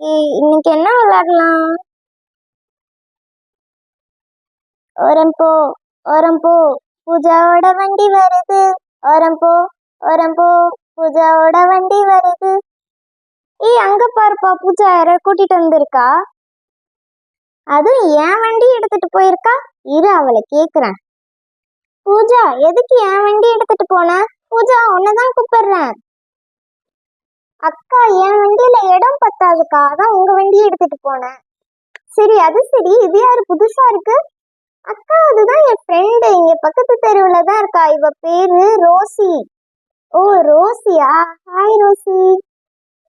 இன்னைக்கு இன்னைக்கு என்ன விளையாடலாம்? ஓரம் போ ஓரம் போ பூஜாவோட வண்டி வருது. ஓரம் போ ஓரம் போ பூஜாவோட வண்டி வருது. ஏய் அங்க பாருப்பா பூஜா யார கூட்டிட்டு வந்திருக்கா? அதுவும் என் வண்டி எடுத்துட்டு போயிருக்கா? இரு அவளை கேக்குறேன். பூஜா எதுக்கு என் வண்டி எடுத்துட்டு போன? பூஜா உன்னதான் கூப்பிடுறேன். அக்கா என் வண்டியில இடம் பத்தாதுக்கா. அதான் உங்க வண்டியை எடுத்துட்டு போனேன். சரி அது சரி. இது யாரு? புதுசா இருக்கு? அக்கா அதுதான் என் ஃப்ரெண்டு இங்க பக்கத்து தெருவுல தான் இருக்கா. இவ பேரு ரோசி. ஓ ரோசியா? Hi Rosie.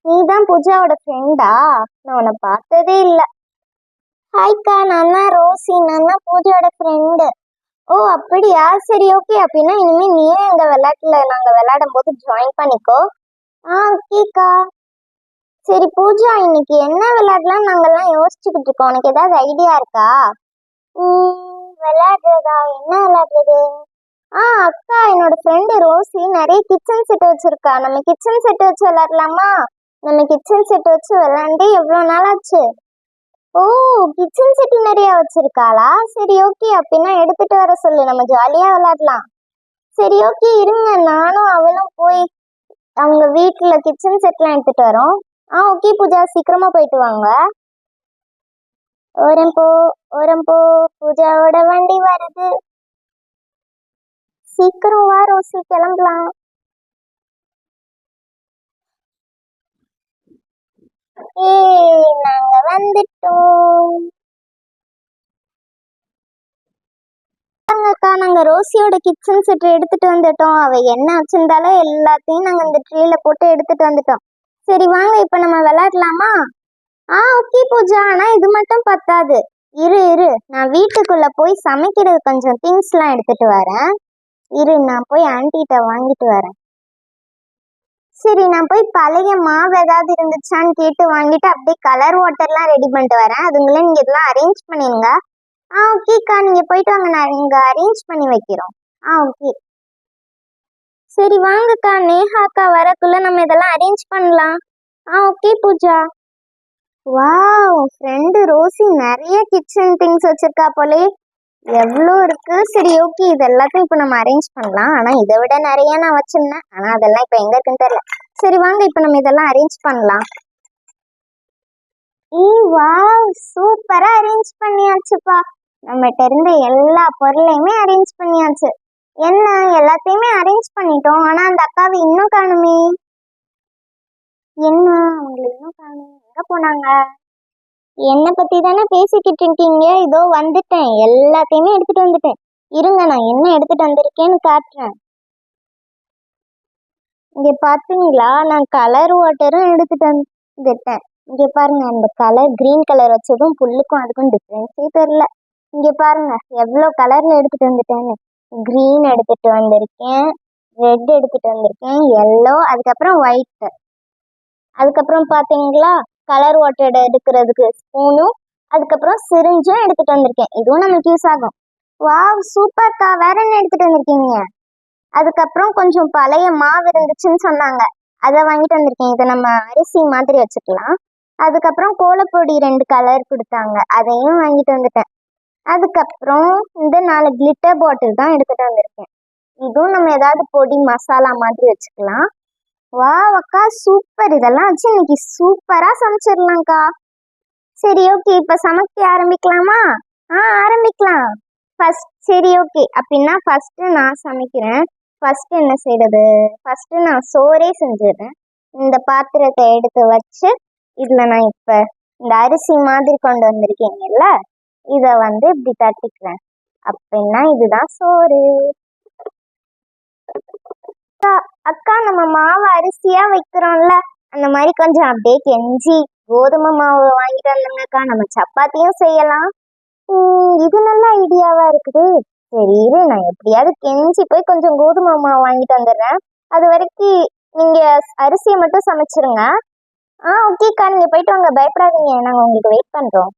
நீ தான் பூஜாவோட ஃப்ரெண்டா நான் உன்னை பார்த்ததே இல்ல. ஹாய்க்கா நான் தான் ரோசி. நான் தான் பூஜாவோட ஃப்ரெண்டு ஓ அப்படியா? சரி ஓகே அப்படின்னா இனிமே நீயே எங்க விளையாட்டுல நாங்க விளையாடும் போது ஜாயின் பண்ணிக்கோ. ஆ ஓகேக்கா சரி பூஜா இன்னைக்கு என்ன விளையாடலாம் நாங்கெல்லாம் யோசிச்சுக்கிட்டு இருக்கோம். உனக்கு ஏதாவது ஐடியா இருக்கா? விளையாடுறதா? என்ன விளையாடுறது? ஆ அக்கா என்னோட ஃப்ரெண்டு ரோசி நிறைய கிச்சன் செட் வச்சிருக்கா. நம்ம கிச்சன் செட் வச்சு விளையாடலாமா? நம்ம கிச்சன் செட் வச்சு விளையாண்டு எவ்வளோ நாள் ஆச்சு ஓ கிச்சன் செட் நிறைய வச்சிருக்காளா? சரி ஓகே அப்படின்னா எடுத்துட்டு வர சொல்லு. நம்ம ஜாலியா விளையாடலாம். சரி ஓகே இருங்க. நானும் அவளும் போய் அவங்க வீட்டில் கிச்சன் செட்லாம் எடுத்துட்டு வரோம். ஆ ஓகே பூஜா சீக்கிரமாக போயிட்டு வாங்க. ஓரம் போ ஓரம் போ பூஜாவோட வண்டி வருது. சீக்கிரம் வா ரோசி கிளம்பலாம். ஏய் நாங்க வந்துட்டோம். பாருங்கக்கா நாங்க ரோசியோட கிச்சன் செட் எடுத்துட்டு வந்துட்டோம். அவ என்ன வச்சிருந்தாலும் எல்லாத்தையும் நாங்க இந்த ட்ரீல போட்டு எடுத்துட்டு வந்துட்டோம். சரி வாங்க இப்ப நம்ம விளையாடலாமா? ஆ ஓகே பூஜா. ஆனா இது மட்டும் பத்தாது. இரு இரு. நான் வீட்டுக்குள்ள போய் சமைக்கிறது கொஞ்சம் திங்ஸ்லாம் எடுத்துட்டு வரேன். இரு நான் போய் ஆண்டிகிட்ட வாங்கிட்டு வரேன். சரி நான் போய் பழைய மாவு ஏதாவது இருந்துச்சான்னு கேட்டு வாங்கிட்டு அப்படியே கலர் வாட்டர்லாம் ரெடி பண்ணிட்டு வரேன். அதுங்களே நீங்கள் இதெல்லாம் அரேஞ்ச் பண்ணிருங்க ஆ ஓகேக்கா நீங்க போயிட்டு வாங்க. நான் இங்க அரேஞ்ச் பண்ணி வைக்கிறோம். ஆ ஓகே சரி வாங்கக்கா நேஹாக்கா வரக்குள்ள நம்ம இதெல்லாம் அரேஞ்ச் பண்ணலாம். ஆ okay Pooja. Wow friend Rosie நிறைய கிச்சன் திங்ஸ் வச்சிருக்கா போலே. எவ்வளோ இருக்கு? சரி ஓகே இது எல்லாத்தையும் இப்போ நம்ம அரேஞ்ச் பண்ணலாம். ஆனா இதை விட நிறைய நான் வச்சிருந்தேன். ஆனா அதெல்லாம் இப்போ எங்க இருக்குன்னு தெரியல. சரி வாங்க. இப்போ நம்ம இதெல்லாம் அரேஞ்ச் பண்ணலாம். ஏய் வாவ் சூப்பரா அரேஞ்ச் பண்ணியாச்சுப்பா. நம்மகிட்ட இருந்த எல்லா பொருளையுமே அரேஞ்ச் பண்ணியாச்சு. என்ன எல்லாத்தையுமே அரேஞ்ச் பண்ணிட்டோம். ஆனா அந்த அக்காவை இன்னும் காணுமே? என்ன அவங்களை இன்னும் காணும். எங்க போனாங்க? என்னை பத்தி தானே பேசிக்கிட்டு இருக்கீங்க? இதோ வந்துட்டேன். எல்லாத்தையுமே எடுத்துட்டு வந்துட்டேன். இருங்க நான் என்ன எடுத்துட்டு வந்திருக்கேன்னு காட்டுறேன். இங்க பாத்தீங்களா? நான் கலர் வாட்டரும் எடுத்துட்டு வந்துட்டேன். இங்க பாருங்க அந்த கலர் கிரீன் கலர் வச்சதும் புல்லுக்கும் அதுக்கும் டிஃப்ரென்ஸே தெரியல. இங்க பாருங்க எவ்வளோ கலர்ல எடுத்துட்டு வந்துட்டேன்னு. கிரீன் எடுத்துட்டு வந்திருக்கேன் ரெட் எடுத்துட்டு வந்திருக்கேன் எல்லோ அதுக்கப்புறம் ஒயிட் அதுக்கப்புறம் பாத்தீங்களா கலர் வாட்டர் எடுக்கிறதுக்கு ஸ்பூனும் அதுக்கப்புறம் சிரிஞ்சும் எடுத்துட்டு வந்திருக்கேன். இதுவும் நமக்கு யூஸ் ஆகும். வாவ் சூப்பர்க்கா வேற என்ன எடுத்துட்டு வந்திருக்கீங்க? அதுக்கப்புறம் கொஞ்சம் பழைய மாவு இருந்துச்சுன்னு சொன்னாங்க. அதை வாங்கிட்டு வந்திருக்கேன். இதை நம்ம அரிசி மாதிரி வச்சுக்கலாம். அதுக்கப்புறம் கோலப்பொடி ரெண்டு கலர் கொடுத்தாங்க. அதையும் வாங்கிட்டு வந்துட்டேன். அதுக்கப்புறம் இந்த நாலு கிளிட்டர் பாட்டில் தான் எடுத்துகிட்டு வந்திருக்கேன். இதுவும் நம்ம ஏதாவது பொடி மசாலா மாதிரி வச்சுக்கலாம். வா அக்கா சூப்பர் இதெல்லாம் வச்சு இன்னைக்கு சூப்பராக சமைச்சிடலாம்க்கா சரி ஓகே இப்போ சமைக்க ஆரம்பிக்கலாமா? ஆ ஆரம்பிக்கலாம். ஃபர்ஸ்ட் சரி ஓகே அப்படின்னா ஃபஸ்ட்டு நான் சமைக்கிறேன். ஃபஸ்ட்டு என்ன செய்யறது ஃபஸ்ட்டு நான் சோறே செஞ்சிடுறேன். இந்த பாத்திரத்தை எடுத்து வச்சு இதில் நான் இப்போ இந்த அரிசி மாதிரி கொண்டு வந்திருக்கீங்கல்ல இத வந்து இப்படி தட்டிக்கிறேன் அப்படின்னா இதுதான் சோறு. அக்கா அக்கா நம்ம மாவு அரிசியா வைக்கிறோம்ல? அந்த மாதிரி கொஞ்சம் அப்படியே கெஞ்சி கோதுமை மாவு வாங்கிட்டு வந்துங்கக்கா நம்ம சப்பாத்தியும் செய்யலாம். இது நல்ல ஐடியாவா இருக்குது. சரி இரு நான் எப்படியாவது கெஞ்சி போய் கொஞ்சம் கோதுமை மாவு வாங்கிட்டு வந்துடுறேன் அது வரைக்கும் நீங்க அரிசியை மட்டும் சமைச்சிருங்க. ஆ ஓகேக்கா நீங்க போயிட்டு வாங்க. பயப்படாதீங்க. நாங்க உங்களுக்கு வெயிட் பண்றோம்.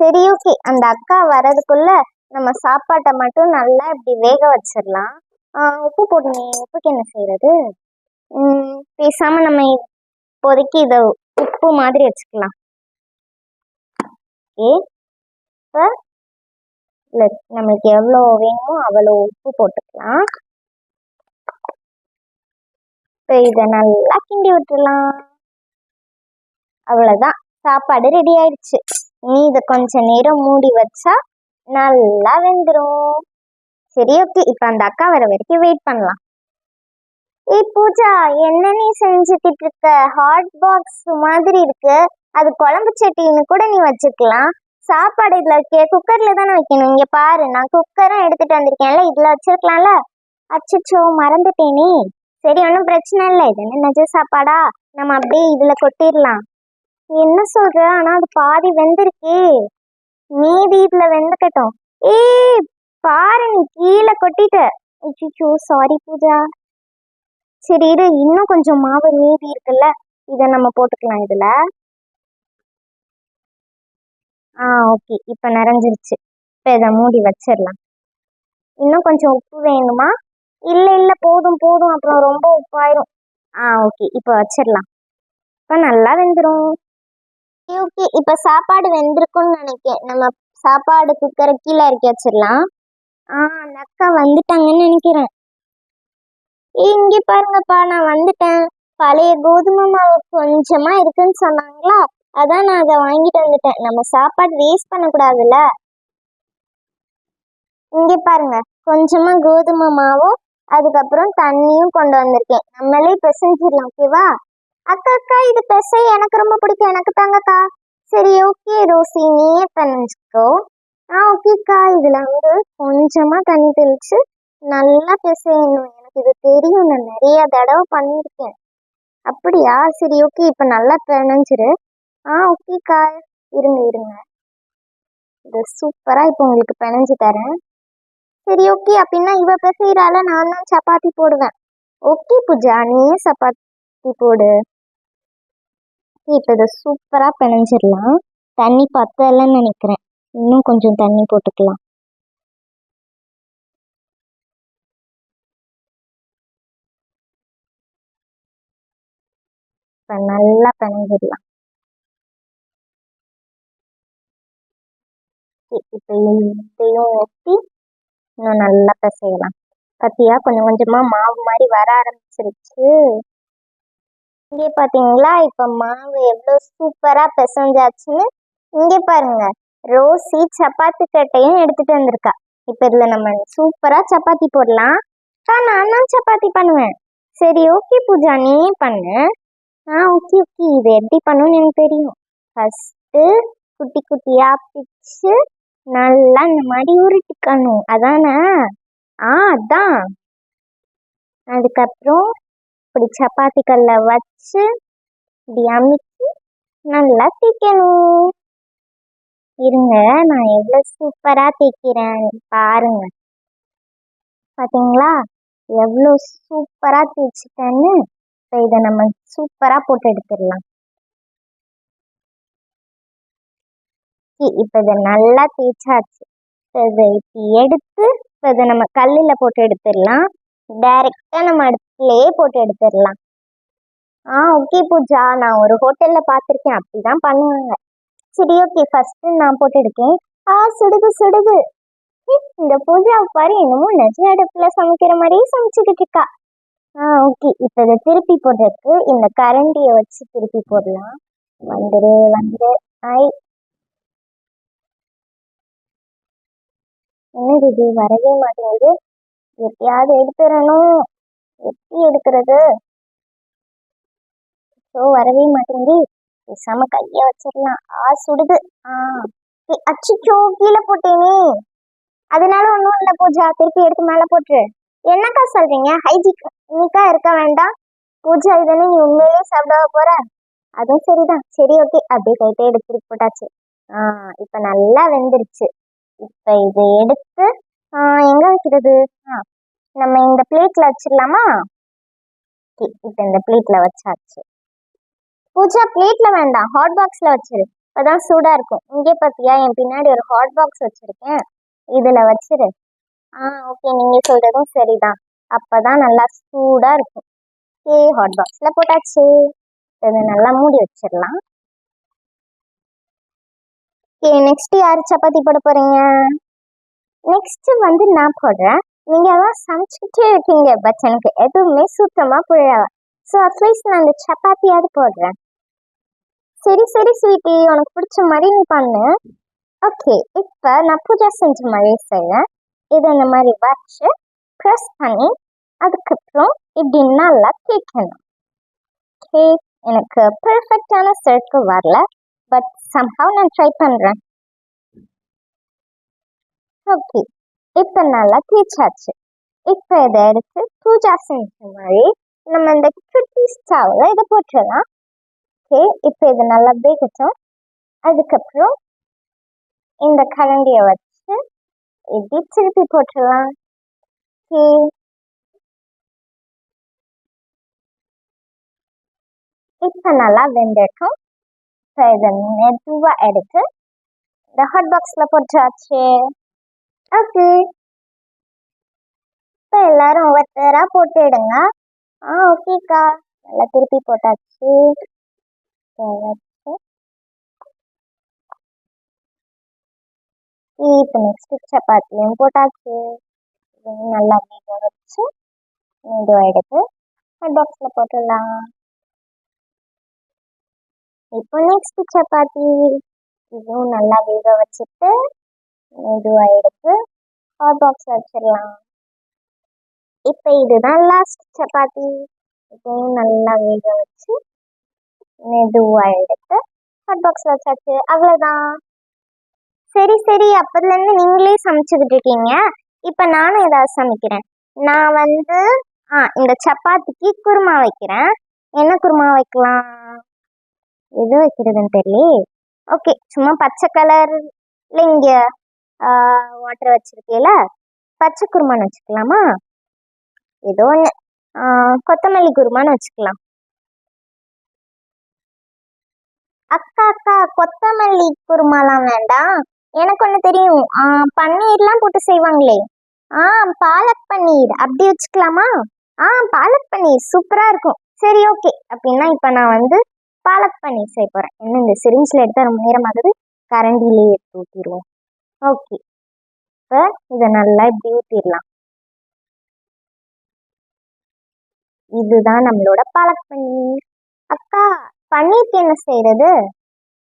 சரி ஓகே அந்த அக்கா வர்றதுக்குள்ள நம்ம சாப்பாட்டை மட்டும் நல்லா இப்படி வேக வச்சிடலாம். உப்பு போடணும். உப்புக்கு என்ன செய்யறது பேசாம நம்ம இப்போதைக்கு இதை உப்பு மாதிரி வச்சுக்கலாம். ஓகே இப்போ இல்லை நம்மளுக்கு எவ்வளோ வேணுமோ அவ்வளோ உப்பு போட்டுக்கலாம். இப்போ இதை நல்லா கிண்டி விட்டுறலாம் அவ்வளோதான் சாப்பாடு ரெடி ஆயிடுச்சு. இனி இதை கொஞ்ச நேரம் மூடி வச்சா நல்லா வெந்துடும் சரி ஓகே இப்போ அந்த அக்கா வர வரைக்கும் வெயிட் பண்ணலாம். ஏய் பூஜா என்ன நீ செஞ்சுக்கிட்டு இருக்க? ஹாட் பாக்ஸ் மாதிரி இருக்கு. அது குழம்பு சட்டின்னு கூட நீ வச்சுக்கலாம். சாப்பாடு இதுல வைக்க குக்கர்ல தானே வைக்கணும். இங்க பாரு நான் குக்கரும் எடுத்துட்டு வந்திருக்கேன்ல இதுல வச்சிருக்கலாம்ல? அச்சச்சோ மறந்துட்டேனே. சரி ஒன்றும் பிரச்சனை இல்லை. இது என்ன நிஜ சாப்பாடா? நம்ம அப்படியே இதுல கொட்டிடலாம். என்ன சொல்ற? ஆனா அது பாதி வெந்திருக்கே. மீதி இதுல வெந்துக்கட்டும். ஏய் பாரு நீ கீழே கொட்டிட்ட. அச்சோ சாரி பூஜா. சரி இரு இன்னும் கொஞ்சம் மாவு மீதி இருக்குல்ல இதை நம்ம போட்டுக்கலாம் இதுல. ஆ ஓகே இப்போ நிறைஞ்சிருச்சு. இப்போ இதை மூடி வச்சிடலாம். இன்னும் கொஞ்சம் உப்பு வேணுமா? இல்லை இல்லை போதும் போதும் அப்புறம் ரொம்ப உப்பாயிரும். ஆ ஓகே இப்போ வச்சிடலாம். இப்போ நல்லா வெந்துடும் ஓகே இப்போ சாப்பாடு வெந்திருக்கும்னு நினைக்கிறேன் நம்ம சாப்பாடு குக்கரை கீழே இறக்கி வச்சிடலாம். ஆ அந்த அக்கா வந்துட்டாங்கன்னு நினைக்கிறேன். இங்கே பாருங்கப்பா நான் வந்துட்டேன். பழைய கோதுமை மாவு கொஞ்சமா இருக்குன்னு சொன்னாங்களா? அதான் நான் அதை வாங்கிட்டு வந்துட்டேன். நம்ம சாப்பாடு வேஸ்ட் பண்ணக்கூடாதுல்ல. இங்கே பாருங்க. கொஞ்சமா கோதுமை மாவும் அதுக்கப்புறம் தண்ணியும் கொண்டு வந்திருக்கேன். நம்மளே பிசைஞ்சிடலாம் ஓகேவா அக்கா அக்கா இது பிசை எனக்கு ரொம்ப பிடிக்கும். எனக்கு தாங்கக்கா. சரி ஓகே ரோசி நீயே பண்ணிச்சுக்கோ ஆ ஓகேக்கா. இதில் வந்து கொஞ்சமாக தண்ணி தெளிச்சு நல்லா பிசையணும். எனக்கு இது தெரியும். நான் நிறைய தடவை பண்ணியிருக்கேன். அப்படியா? சரி ஓகே. இப்போ நல்லா பிணைஞ்சிரு. ஆ ஓகேக்கா. இருங்க இருங்க. இது சூப்பராக இப்போ உங்களுக்கு பிணைஞ்சு தரேன். சரி ஓகே. அப்படின்னா இவ பிசைகிறால நான் தான் சப்பாத்தி போடுவேன். ஓகே பூஜா. நீயே சப்பாத்தி போடு. இப்போ இதை சூப்பராக பிணைஞ்சிடலாம். தண்ணி பத்தலைன்னு நினைக்கிறேன். இன்னும் கொஞ்சம் தண்ணி போட்டுக்கலாம். இப்போ நல்லா பிணைஞ்சிடலாம். இப்போ இதையும் ஊற்றி இன்னும் நல்லா பிசையலாம். பத்தியா? கொஞ்சம் கொஞ்சமாக மாவு மாதிரி வர ஆரம்பிச்சிருச்சு. இங்கே பார்த்தீங்களா இப்போ மாவு எவ்வளோ சூப்பராக பிசைஞ்சாச்சுன்னு இங்கே பாருங்க. ரோசி சப்பாத்தி கட்டையும் எடுத்துட்டு வந்திருக்கா. இப்போ இதில் நம்ம சூப்பராக சப்பாத்தி போடலாம். ஆ நான் தான் சப்பாத்தி பண்ணுவேன். சரி ஓகே பூஜா நீயே பண்ணு. ஆ ஓகே ஓகே இது எப்படி பண்ணணும்னு எனக்கு தெரியும். ஃபஸ்ட்டு குட்டி குட்டியாக பிச்சு நல்லா இந்த மாதிரி உருட்டிக்கணும். அதானே? ஆ அதான். அதுக்கப்புறம் இப்படி சப்பாத்தி கல்ல வச்சு இப்படி அமுக்கி நல்லா தேய்க்கணும். இருங்க நான் எவ்வளோ சூப்பராக தேய்க்கிறேன் பாருங்க. பார்த்தீங்களா எவ்வளோ சூப்பராக தேய்ச்சிட்டேன்னு இப்போ இதை நம்ம சூப்பராக போட்டு எடுத்துடலாம். இப்போ இதை நல்லா தேய்ச்சாச்சு. இப்போ இதை இப்போ எடுத்து இப்போ இதை நம்ம கல்லில் போட்டு எடுத்துடலாம். டைரெக்டாக நம்ம அடுப்புலையே போட்டு எடுத்துடலாம். ஆ ஓகே பூஜா. நான் ஒரு ஹோட்டலில் பார்த்துருக்கேன். அப்படி தான் பண்ணுவாங்க. சரி ஓகே ஃபஸ்ட்டு நான் போட்டு எடுக்கேன். ஆ சுடுது சுடுது. இந்த பூஜா பாரு என்னமோ நெஜ அடுப்பில் சமைக்கிற மாதிரியே சமைச்சுக்கிட்டு இருக்கா. ஆ ஓகே இப்போ இதை திருப்பி போடுறதுக்கு இந்த கரண்டியை வச்சு திருப்பி போடலாம். வந்துரு வந்துரு. ஐ. என்னது இது? வரவே மாட்டேங்குது. எப்படியாவது எடுத்துடணும். எப்படி எடுக்கிறது? ஸோ வரவே மாட்டேங்குது. பேசாம கைய வச்சிடலாம். ஆ சுடுது. ஆ. ஏய், கீழே போட்டேனே அதனால ஒன்றும் இல்லை பூஜா. திருப்பி எடுத்து மேலே போட்டுரு. என்னக்கா சொல்றீங்க? ஹைஜீனிக்கா இருக்க வேண்டாம். பூஜா இதுன்னு நீ உண்மையிலேயே சாப்பிட போற? அதுவும் சரிதான். சரி ஓகே. அப்படியே கைட்டே எடுத்து போட்டாச்சு. ஆ இப்போ நல்லா வெந்துருச்சு. இப்போ இதை எடுத்து எங்க வைக்கிறது? ஆ நம்ம இந்த பிளேட்ல வச்சிடலாமா? ஓகே இப்போ இந்த பிளேட்ல வச்சாச்சு. பூஜா பிளேட்ல வேண்டாம். ஹாட் பாக்ஸ்ல வச்சிரு. அப்பதான் சூடா இருக்கும். இங்கே பாத்தியா? என் பின்னாடி ஒரு ஹாட் பாக்ஸ் வச்சிருக்கேன். இதுல வச்சிரு. ஆ ஓகே நீங்க சொல்றதும் சரிதான். அப்பதான் நல்லா சூடா இருக்கும். ஏ ஹாட் பாக்ஸ்ல போட்டாச்சு. இதை நல்லா மூடி வச்சிடலாம். ஓகே நெக்ஸ்ட் யார் சப்பாத்தி போட போறீங்க? நெக்ஸ்ட் வந்து நான் போடுறேன். நீங்க எல்லாம் சமைச்சுக்கிட்டே இருக்கீங்க பட் எனக்கு எதுவுமே சுத்தமா புரியல. ஸோ அட்லீஸ்ட் நான் இந்த சப்பாத்தியாவது போடுறேன். சரி சரி ஸ்வீட்டி உனக்கு பிடிச்ச மாதிரி நீ பண்ணு. ஓகே இப்போ நான் பூஜா செஞ்ச மாதிரி செய்வேன் இதை இந்த மாதிரி வச்சு ப்ரெஸ் பண்ணி அதுக்கப்புறம் இப்படி நல்லா தேய்க்கணும். ஓகே எனக்கு பெர்ஃபெக்டான சர்க்கு வரல பட் சம்ஹவ் நான் ட்ரை பண்ணுறேன் ஓகே இப்போ நல்லா தேய்ச்சாச்சு இப்போ இதை எடுத்து பூஜா செஞ்ச மாதிரி நம்ம இந்த குட்டி ஸ்டவ்ல இதை போட்டுடலாம் ஓகே இப்போ இது நல்லா வேகட்டும் அதுக்கப்புறம் இந்த கரண்டியை வச்சு இப்படி திருப்பி போட்டுடலாம் ஓகே இப்போ நல்லா வெந்திருக்கும் இப்போ இதை மெதுவாக எடுத்து இந்த ஹாட் பாக்ஸில் போட்டாச்சு ஓகே. இப்போ எல்லாரும் ஒவ்வொருத்தராக போட்டுடுங்க ஆ ஓகேக்கா. நல்லா திருப்பி போட்டாச்சு. இப்போ நெக்ஸ்ட் சப்பாத்தியும் போட்டாச்சு. நல்லா வேக வச்சு மீண்டும் எடுத்து ஹெட் பாக்ஸில் போட்டுடலாம். இப்போ நெக்ஸ்ட் சப்பாத்தி. இதுவும் நல்லா வேக வச்சுட்டு மெதுவாக எடுத்து ஹாட் பாக்ஸ் வச்சிடலாம். இப்போ இதுதான் லாஸ்ட் சப்பாத்தி. இதையும் நல்லா வேக வச்சு மெதுவாக எடுத்து ஹாட் பாக்ஸில் வச்சாச்சு. அவ்வளோதான் சரி சரி. அப்போதுலேருந்து நீங்களே சமைச்சுக்கிட்டு இருக்கீங்க. இப்போ நானும் ஏதாவது சமைக்கிறேன். நான் வந்து ஆ இந்த சப்பாத்திக்கு குருமா வைக்கிறேன். என்ன குருமா வைக்கலாம்? எது வைக்கிறதுன்னு தெரியல ஓகே சும்மா பச்சை கலர் இங்க வாட்டர் வச்சுருக்கேல பச்சை குருமான்னு வச்சுக்கலாமா? ஏதோ ஒன்று கொத்தமல்லி குருமான்னு வச்சுக்கலாம். அக்கா அக்கா கொத்தமல்லி குருமாலாம் வேண்டாம். எனக்கு ஒன்று தெரியும். பன்னீர்லாம் போட்டு செய்வாங்களே. ஆ பாலக் பன்னீர். அப்படி வச்சுக்கலாமா? ஆ பாலக் பன்னீர் சூப்பராக இருக்கும். சரி ஓகே. அப்படின்னா இப்போ நான் வந்து பாலக் பன்னீர் செய்ய போகிறேன் என்ன இந்த சிரிஞ்சில் எடுத்தால் ரொம்ப நேரம் ஆகுது. எடுத்து ஊற்றிடுவோம் ஓகே இப்போ இதை நல்லா இப்படி ஊற்றிடலாம் இதுதான் நம்மளோட பாலக் பன்னீர் அக்கா பன்னீருக்கு என்ன செய்யறது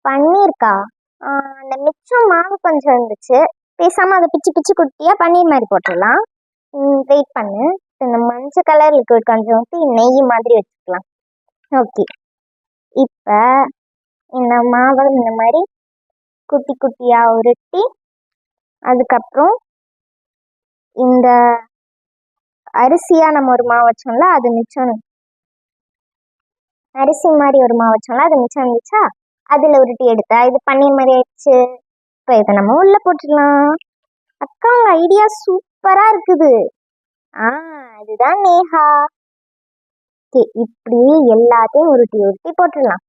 பன்னீர்க்கா? அந்த மிச்சம் மாவு கொஞ்சம் இருந்துச்சு. பேசாமல் அதை பிச்சு பிச்சு குட்டியாக பன்னீர் மாதிரி போட்டுடலாம். வெயிட் பண்ணு. இந்த மஞ்சள் கலர் லிக்விட் கொஞ்சம் ஊற்றி நெய் மாதிரி வச்சுக்கலாம். ஓகே இப்போ இந்த மாவை இந்த மாதிரி குட்டி குட்டியாக உருட்டி அதுக்கப்புறம் இந்த அரிசியாக நம்ம ஒரு மாவு வச்சோம்ல அது மிச்சம் அரிசி மாதிரி ஒரு மாவு வச்சோம்ல அது மிச்சம் இருந்துச்சா? அதில் உருட்டி எடுத்தா இது பன்னீர் மாதிரி ஆயிடுச்சு. இப்போ இதை நம்ம உள்ளே போட்டுடலாம். அக்கா ஐடியா சூப்பராக இருக்குது. ஆ அதுதான் நேஹா. ஓகே இப்படியே எல்லாத்தையும் உருட்டி உருட்டி போட்டுடலாம்.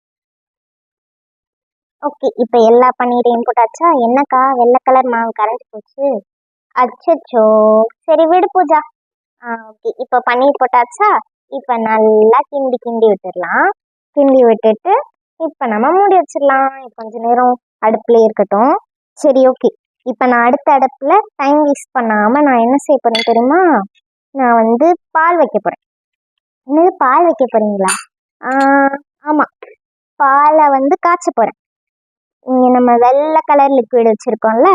ஓகே இப்போ எல்லா பன்னீரையும் போட்டாச்சா என்னக்கா? வெள்ளை கலர் மாவு கரைஞ்சி போச்சு. அச்சோ சரி விடு பூஜா. ஆ ஓகே இப்போ பன்னீர் போட்டாச்சா? இப்போ நல்லா கிண்டி கிண்டி விட்டுடலாம் கிண்டி விட்டுட்டு இப்போ நம்ம மூடி வச்சிடலாம் கொஞ்ச நேரம் அடுப்புலேயே இருக்கட்டும். சரி ஓகே இப்போ நான் அடுத்த அடுப்பில் டைம் வேஸ்ட் பண்ணாமல் நான் என்ன செய்ய போகிறேன் தெரியுமா? நான் வந்து பால் வைக்க போகிறேன் என்னது பால் வைக்க போகிறீங்களா ஆமாம் பாலை வந்து காய்ச்ச போகிறேன் இங்க நம்ம வெள்ளை கலர் லிக்விட் வச்சிருக்கோம்ல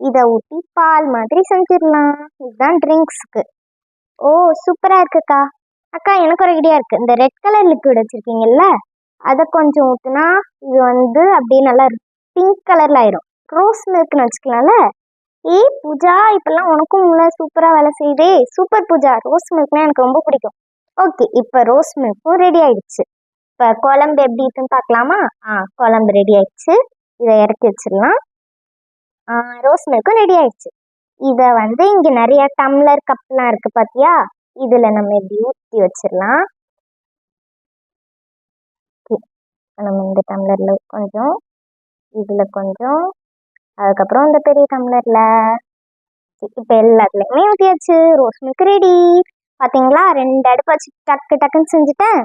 இதை ஊற்றி பால் மாதிரி செஞ்சிடலாம். இதுதான் ட்ரிங்க்ஸ்க்கு ஓ சூப்பரா இருக்குக்கா. அக்கா எனக்கு ஒரு ஐடியா இருக்கு. இந்த ரெட் கலர் லிக்விட் வச்சிருக்கீங்கல்ல அதை கொஞ்சம் ஊத்துனா இது வந்து அப்படியே நல்லா பிங்க் கலர்ல ஆயிரும். ரோஸ் மில்க்னு வச்சுக்கலாம்ல. ஏய் பூஜா இப்பெல்லாம் உனக்கும் உள்ள சூப்பரா வேலை செய்யுதே. சூப்பர் பூஜா ரோஸ் மில்க்னா எனக்கு ரொம்ப பிடிக்கும். ஓகே இப்போ ரோஸ் மில்க்கும் ரெடி ஆயிடுச்சு. இப்போ குழம்பு எப்படி இருக்குன்னு பார்க்கலாமா? ஆ குழம்பு ரெடி ஆயிடுச்சு. இதை இறக்கி வச்சிடலாம். ரோஸ் மில்க்கும் ரெடி ஆயிடுச்சு. இதை வந்து இங்கே நிறைய டம்ளர் கப்லாம் இருக்கு பார்த்தியா இதில் நம்ம இப்படி ஊற்றி வச்சிடலாம். நம்ம இந்த டம்ளரில் கொஞ்சம் இதில் கொஞ்சம் அதுக்கப்புறம் இந்த பெரிய டம்ளரில் இப்போ எல்லாத்துலேயுமே ஊற்றியாச்சு ரோஸ் மில்க் ரெடி பார்த்தீங்களா ரெண்டு அடுப்பு வச்சு டக்கு டக்குன்னு செஞ்சுட்டேன்.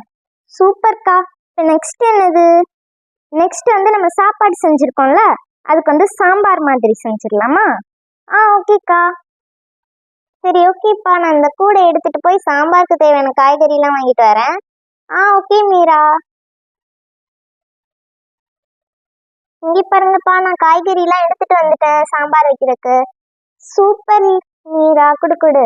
சூப்பர்க்கா இப்போ நெக்ஸ்ட் என்னது? நெக்ஸ்ட் வந்து நம்ம சாப்பாடு செஞ்சுருக்கோம்ல அதுக்கு வந்து சாம்பார் மாதிரி செஞ்சிடலாமா? ஆ ஓகேக்கா. சரி ஓகேப்பா. நான் இந்த கூடை எடுத்துட்டு போய் சாம்பாருக்கு தேவையான காய்கறிலாம் வாங்கிட்டு வரேன். ஆ ஓகே மீரா. இங்கே பாருங்கப்பா நான் காய்கறிலாம் எடுத்துட்டு வந்துட்டேன் சாம்பார் வைக்கிறதுக்கு. சூப்பர் மீரா. குடு குடு.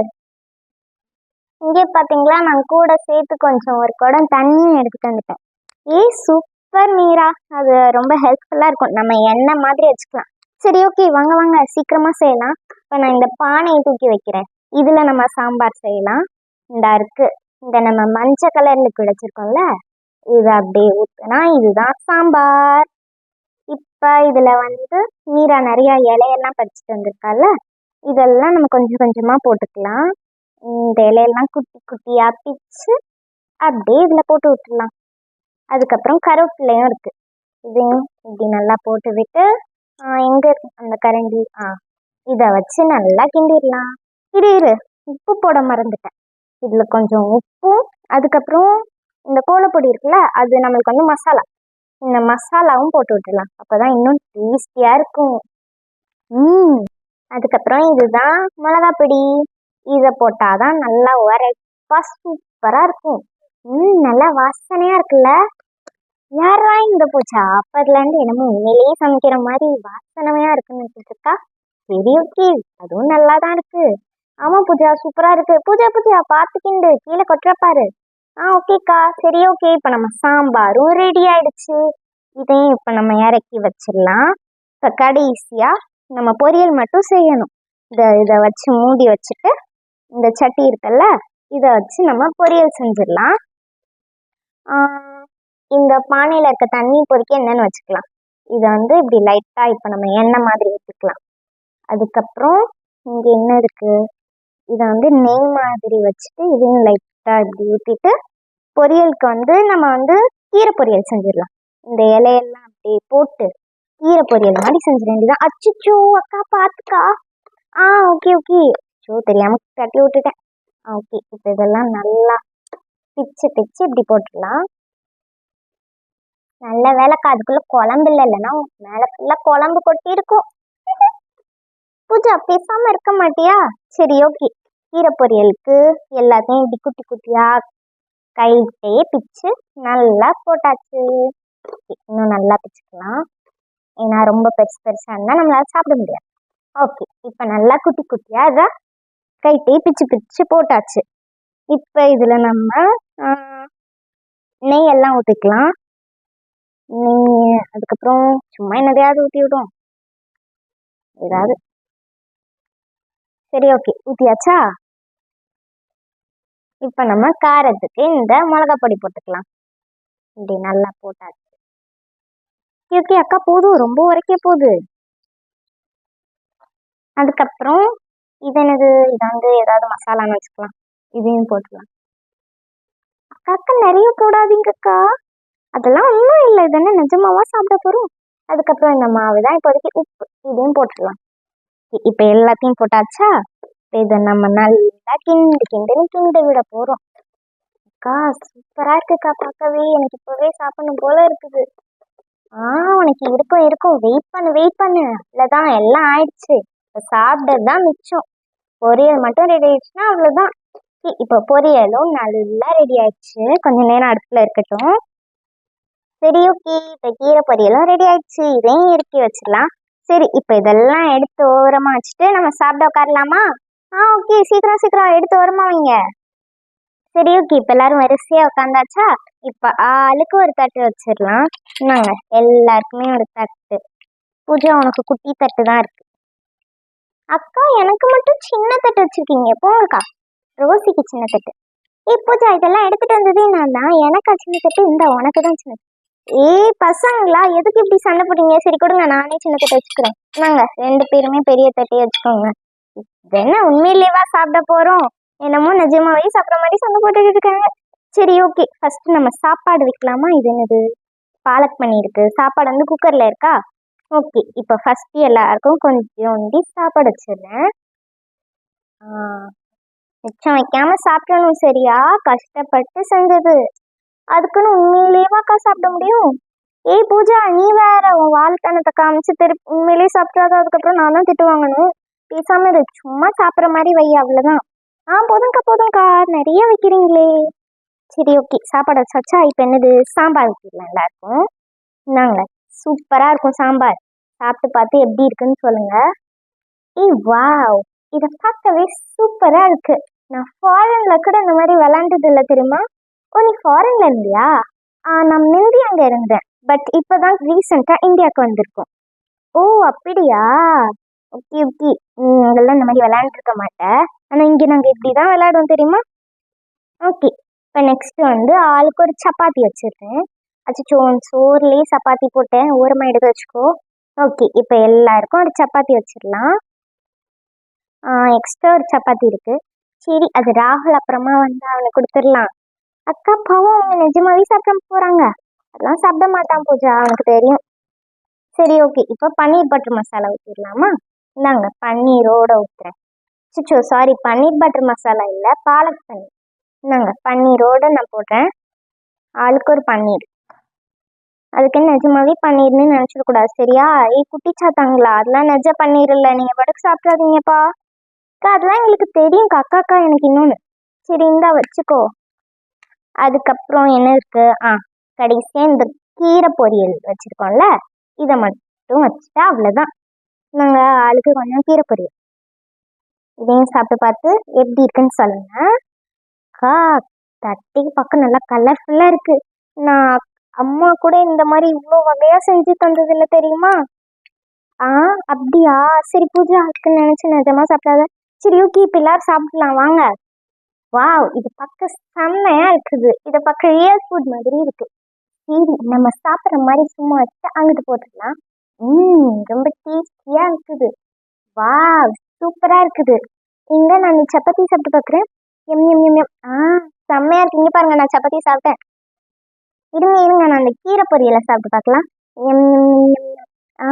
இங்கே பார்த்தீங்களா நான் கூட சேர்த்து கொஞ்சம் ஒரு குடம் தண்ணியும் எடுத்துட்டு வந்துட்டேன். ஏய் சூப்பர் நீரா அது ரொம்ப ஹெல்ப்ஃபுல்லாக இருக்கும். நம்ம எண்ணெய் மாதிரி வச்சுக்கலாம். சரி ஓகே வாங்க வாங்க. சீக்கிரமாக செய்யலாம். இப்போ நான் இந்த பானையை தூக்கி வைக்கிறேன். இதில் நம்ம சாம்பார் செய்யலாம். இந்த அறுக்கு இந்த நம்ம மஞ்சள் கலரில் லிக்விட் இது அப்படியே ஊற்றுனா இதுதான் சாம்பார். இப்போ இதில் வந்து மீரா நிறையா இலையெல்லாம் பறிச்சுட்டு வந்திருக்கால இதெல்லாம் நம்ம கொஞ்சம் கொஞ்சமாக போட்டுக்கலாம். இந்த இலையெல்லாம் குட்டி குட்டியாக பிச்சு அப்படியே இதில் போட்டு விட்டுடலாம். அதுக்கப்புறம் கருவேப்பிலையும் இருக்கு. இதையும் இப்படி நல்லா போட்டு விட்டு எங்கே இருக்கு? அந்த கரண்டி ஆ இதை வச்சு நல்லா கிண்டிடலாம். இரு இரு. உப்பு போட மறந்துட்டேன். இதில் கொஞ்சம் உப்பும் அதுக்கப்புறம் இந்த கோலப்பொடி இருக்குல்ல அது நம்மளுக்கு வந்து மசாலா. இந்த மசாலாவும் போட்டு விட்ரலாம் அப்போ தான் இன்னும் டேஸ்டியா இருக்கும். ம். அதுக்கப்புறம் இதுதான் மிளகாப்பொடி. பொடி இதை போட்டாதான் நல்லா உரைப்பா சூப்பராக இருக்கும். ம் நல்லா வாசனையா இருக்குல்ல? யாரா இந்த பூச்சா? அப்பதுல இருந்து என்னமோ உண்மையிலேயே சமைக்கிற மாதிரி வாசனமையா இருக்குன்னு இருக்கா சரி ஓகே. அதுவும் நல்லா தான் இருக்கு. ஆமா பூஜா சூப்பரா இருக்கு. பூஜா பூஜா பாத்துக்கிண்டு. கீழே கொட்டுறப்பாரு ஆ ஓகேக்கா. சரி ஓகே. இப்போ நம்ம சாம்பாரும் ரெடி ஆயிடுச்சு. இதையும் இப்போ நம்ம இறக்கி வச்சிடலாம். இப்ப கடைசியா நம்ம பொரியல் மட்டும் செய்யணும். இதை இதை வச்சு மூடி வச்சுட்டு இந்த சட்டி இருக்குல்ல இதை வச்சு நம்ம பொரியல் செஞ்சிடலாம். இந்த பானையில் இருக்க தண்ணி பொறிக்க என்னன்னு வச்சுக்கலாம். இதை வந்து இப்படி லைட்டாக இப்போ நம்ம எண்ணெய் மாதிரி ஊற்றிக்கலாம் அதுக்கப்புறம் இங்கே என்ன இருக்குது இதை வந்து நெய் மாதிரி வச்சுட்டு இதையும் லைட்டாக இப்படி ஊற்றிட்டு பொரியலுக்கு வந்து நம்ம வந்து கீரை பொரியல் செஞ்சிடலாம். இந்த இலையெல்லாம் அப்படியே போட்டு கீரை பொரியல் மாதிரி செஞ்சிட வேண்டியதான் அச்சுச்சோ அக்கா பார்த்துக்கா ஆ ஓகே ஓகே ஸோ தெரியாமல் கட்டி விட்டுட்டேன். ஓகே இப்போ இதெல்லாம் நல்லா பிச்சு பிச்சு இப்படி போட்டுடலாம் நல்ல வேலைக்கா அதுக்குள்ள குழம்பு இல்லை இல்லைன்னா மேலே ஃபுல்லாக குழம்பு கொட்டி இருக்கும். பூஜா பேசாம இருக்க மாட்டியா? சரி ஓகே கீரை பொரியலுக்கு எல்லாத்தையும் இப்படி குட்டி குட்டியா கைட்டையே பிச்சு நல்லா போட்டாச்சு. இன்னும் நல்லா பிச்சுக்கலாம். ஏன்னா ரொம்ப பெருசு பெருசாக இருந்தால் நம்மளால சாப்பிட முடியாது. ஓகே இப்போ நல்லா குட்டி குட்டியாக இதை கைட்டே பிச்சு பிச்சு போட்டாச்சு. இப்போ இதில் நம்ம நெய் எல்லாம் ஊற்றிக்கலாம் நெய் அதுக்கப்புறம் சும்மா என்னதையாவது ஊற்றி விடும் ஏதாவது. சரி ஓகே. ஊற்றியாச்சா இப்போ நம்ம காரத்துக்கு இந்த மிளகா பொடி போட்டுக்கலாம். இப்படி நல்லா போட்டாச்சு. ஓகே அக்கா போதும். ரொம்ப உரைக்க போகுது. அதுக்கப்புறம் இது என்னது? இது வந்து ஏதாவது மசாலான்னு வச்சுக்கலாம். இதையும் போட்டுருவேன் அக்கா அக்கா நிறைய போடாதீங்கக்கா. அதெல்லாம் ஒன்றும் இல்லை. தானே நிஜமாவா சாப்பிட போகிறோம் அதுக்கப்புறம் இந்த மாவு தான் இப்போதைக்கு உப்பு. இதையும் போட்டுடலாம் இப்போ எல்லாத்தையும் போட்டாச்சா? இதை நம்ம நல்லா கிண்டு கிண்டுன்னு கிண்டு விட போகிறோம் அக்கா சூப்பராக இருக்குக்கா பார்க்கவே. எனக்கு இப்போவே சாப்பிடணும் போல இருக்குது. ஆ உனக்கு இருக்கும் இருக்கும். வெயிட் பண்ணு வெயிட் பண்ணு. இல்லைதான் எல்லாம் ஆயிடுச்சு. இப்போ சாப்பிட்டது தான் மிச்சம். பொரியல் மட்டும் ரெடி ஆயிடுச்சுன்னா அவ்வளோதான் இப்போ பொரியலும் நல்லா ரெடி ஆயிடுச்சு. கொஞ்ச நேரம் அடுப்பில் இருக்கட்டும். சரி ஓகே இப்போ கீரை பொரியலும் ரெடி ஆயிடுச்சு. இதையும் இறுக்கி வச்சிடலாம். சரி இப்போ இதெல்லாம் எடுத்து ஓரமாக வச்சுட்டு நம்ம சாப்பிட உட்காரலாமா? ஆ ஓகே சீக்கிரம் சீக்கிரம். எடுத்து ஓரமாக வைங்க. சரி ஓகே இப்போ எல்லாரும் வரிசையாக உட்காந்தாச்சா? இப்போ ஆளுக்கு ஒரு தட்டு வச்சிடலாம். என்னங்க எல்லாருக்குமே ஒரு தட்டு. பூஜா உனக்கு குட்டி தட்டு தான் இருக்கு. அக்கா எனக்கு மட்டும் சின்ன தட்டு வச்சிருக்கீங்க. போங்கக்கா. ரோசிக்கு சின்ன தட்டு. ஏய் பூஜா இதெல்லாம் எடுத்துட்டு வந்ததே நான் தான் எனக்கா சின்ன தட்டு இந்த உனக்கு தான் சின்ன ஏய் பசங்களா எதுக்கு இப்படி சண்டை போட்டீங்க சரி கொடுங்க நானே சின்ன தட்டு வச்சுக்கிறேன். நாங்க ரெண்டு பேருமே பெரிய தட்டி வச்சுக்கோங்க. இது என்ன உண்மையிலேவா சாப்பிட போறோம்? என்னமோ நிஜமாவே சாப்பிட்ற மாதிரி சண்டை போட்டுட்டு இருக்காங்க. சரி ஓகே. ஃபர்ஸ்ட் நம்ம சாப்பாடு வைக்கலாமா? இது என்னது? பாலக் பண்ணி இருக்கு சாப்பாடு வந்து குக்கர்ல இருக்கா? ஓகே. இப்போ ஃபர்ஸ்ட் எல்லாருக்கும் கொஞ்சோண்டி சாப்பாடு வச்சிடுறேன். மிச்சம் வைக்காம சாப்பிடணும் சரியா? கஷ்டப்பட்டு செஞ்சது. அதுக்குன்னு உண்மையிலேயேவாக்கா சாப்பிட முடியும்? ஏய் பூஜா நீ வேற உன் வாழ்த்தனத்தை காமிச்சு திருப்பி உண்மையிலேயே சாப்பிட்றாத அதுக்கப்புறம் நான் தான் திட்டு வாங்கணும். பேசாம இது சும்மா சாப்பிட்ற மாதிரி வை அவ்வளோதான் ஆ போதும்க்கா போதும்க்கா. நிறைய வைக்கிறீங்களே. சரி ஓகே. சாப்பாடு வச்சாச்சா இப்போ என்னது? சாம்பார் வைக்கிறலாம் எல்லாருக்கும் இந்தாங்க. சூப்பராக இருக்கும் சாம்பார். சாப்பிட்டு பார்த்து எப்படி இருக்குன்னு சொல்லுங்க. ஏய் வாவ். இதை பார்க்கவே சூப்பராக இருக்குது நான் ஃபாரின்ல கூட இந்த மாதிரி விளாண்டது இல்லை தெரியுமா? ஓ நீ ஃபாரின்ல இருந்தியா? நான் முந்தி அங்கே இருந்தேன். பட் இப்போ தான் ரீசெண்டாக இந்தியாவுக்கு வந்திருக்கோம். ஓ அப்படியா? ஓகே ஓகே நீ அங்கெல்லாம் இந்த மாதிரி விளையாண்டுருக்க மாட்டேன் ஆனால் இங்கே நாங்கள் இப்படி தான் விளையாடுவோம் தெரியுமா? ஓகே இப்போ நெக்ஸ்ட் வந்து ஆளுக்கு ஒரு சப்பாத்தி வச்சுருக்கேன். அச்சோ சோறுலேயே சப்பாத்தி போட்டேன். ஓரமாக எடுத்து வச்சுக்கோ. ஓகே இப்போ எல்லாருக்கும் ஒரு சப்பாத்தி வச்சிடலாம். எக்ஸ்ட்ரா ஒரு சப்பாத்தி இருக்குது சரி அது ராகுல் அப்புறமா வந்து அவனுக்கு கொடுத்துடலாம். அக்கா பாவம் அவங்க நிஜமாவே சாப்பிட போறாங்க. அதெல்லாம் சாப்பிட மாட்டான் பூஜா அவனுக்கு தெரியும். சரி ஓகே இப்போ பன்னீர் பட்டர் மசாலா ஊற்றிடலாமா இந்தாங்க பன்னீரோட ஊற்றுறேன் சிச்சோ சாரி பன்னீர் பட்டர் மசாலா இல்லை பாலக் பன்னீர். இந்தாங்க பன்னீரோட நான் போடுறேன். ஆளுக்கு ஒரு பன்னீர். அதுக்கு நிஜமாவே பன்னீர்னு நினச்சிடக்கூடாது சரியா? ஏய் குட்டி சாத்தாங்களா? அதெல்லாம் நிஜ பன்னீர் இல்லை நீங்கள் படுக்கு சாப்பிட்றாதீங்கப்பா அக்கா அதெல்லாம் எங்களுக்கு தெரியும் அக்காக்கா எனக்கு இன்னொன்று சரி இந்தா வச்சுக்கோ. அதுக்கப்புறம் என்ன இருக்கு? ஆ கடைசியாக இந்த கீரை பொரியல் வச்சுருக்கோம்ல இதை மட்டும் வச்சுட்டா அவ்வளோதான் நாங்கள் ஆளுக்கு கொஞ்சம் கீரை பொரியல். இதையும் சாப்பிட்டு பார்த்து எப்படி இருக்குன்னு சொல்லுங்க. அக்கா தட்டி பக்கம் நல்லா கலர்ஃபுல்லாக இருக்குது நான் அம்மா கூட இந்த மாதிரி இவ்வளோ வகையாக செஞ்சு தந்ததில்ல தெரியுமா? ஆ அப்படியா? சரி பூஜா அதுக்கு நினச்சி நிஜமா சாப்பிடாத. சரி ஓகே இப்போ எல்லாரும் சாப்பிடலாம் வாங்க. வாவ் இது பார்க்க செம்மையா இருக்குது. இதை பார்க்க ரியல் ஃபுட் மாதிரி இருக்கு. சரி நம்ம சாப்பிட்ற மாதிரி சும்மா வச்சு அங்கிட்டு போட்டுடலாம். ம் ரொம்ப டேஸ்டியா இருக்குது. வாவ் சூப்பரா இருக்குது. இங்க நான் இந்த சப்பாத்தி சாப்பிட்டு பார்க்குறேன். எம் எம் எம் எம் ஆ செம்மையா இருக்கு. இங்க பாருங்க நான் சப்பாத்தி சாப்பிட்டேன். இருங்க இருங்க நான் அந்த கீரை பொரியலை சாப்பிட்டு பார்க்கலாம். எம் எம் எம் எம். ஆ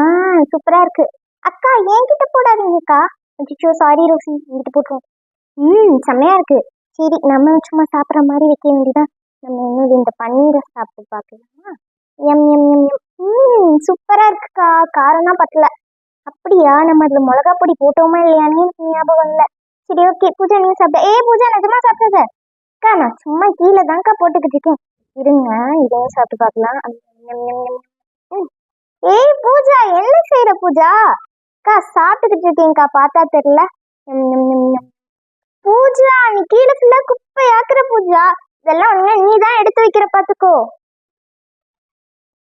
சூப்பரா இருக்கு. அக்கா என்கிட்ட போடாதீங்கக்கா. அச்சோ சாரி ரோஷி என்கிட்ட போட்டுருவோம் ம் செம்மையாக இருக்குது சரி நம்ம சும்மா சாப்பிட்ற மாதிரி வைக்க வேண்டியதான் நம்ம இன்னொரு இந்த பன்னீரை சாப்பிட்டு பார்க்கலாமா? எம் எம் எம் எம். ம் சூப்பராக இருக்குக்கா. காரம்லாம் பத்தல. அப்படியா நம்ம அதில் மிளகா பொடி போட்டோமா இல்லையானே ஞாபகம் இல்லை. சரி ஓகே பூஜா நீங்கள் சாப்பிட்ட ஏ பூஜா நிஜமா சாப்பிட்டது? அக்கா நான் சும்மா கீழே தான்க்கா போட்டுக்கிட்டு இருக்கேன். இருங்க இதையும் சாப்பிட்டு பார்க்கலாம். எம், எம், எம், ம். ஏய் பூஜா என்ன செய்யற பூஜா? அக்கா சாப்பிட்டுக்கிட்டு இருக்கேன்க்கா பார்த்தா தெரியல. பூஜா நீ கீழே ஃபுல்லா குப்பையாக்குற பூஜா. இதெல்லாம் ஒண்ணு நீ தான் எடுத்து வைக்கிற பார்த்துக்கோ.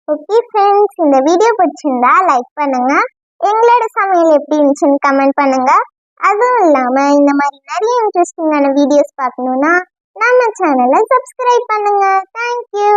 ஓகே ஃப்ரெண்ட்ஸ் இந்த வீடியோ பிடிச்சிருந்தா லைக் பண்ணுங்க. எங்களோட சமையல் எப்படி இருந்துச்சுன்னு கமெண்ட் பண்ணுங்க. அதுவும் இல்லாம இந்த மாதிரி நிறைய இன்ட்ரெஸ்டிங்கான வீடியோஸ் பார்க்கணும்னா நம்ம சேனலை சப்ஸ்கிரைப் பண்ணுங்க. தேங்க்யூ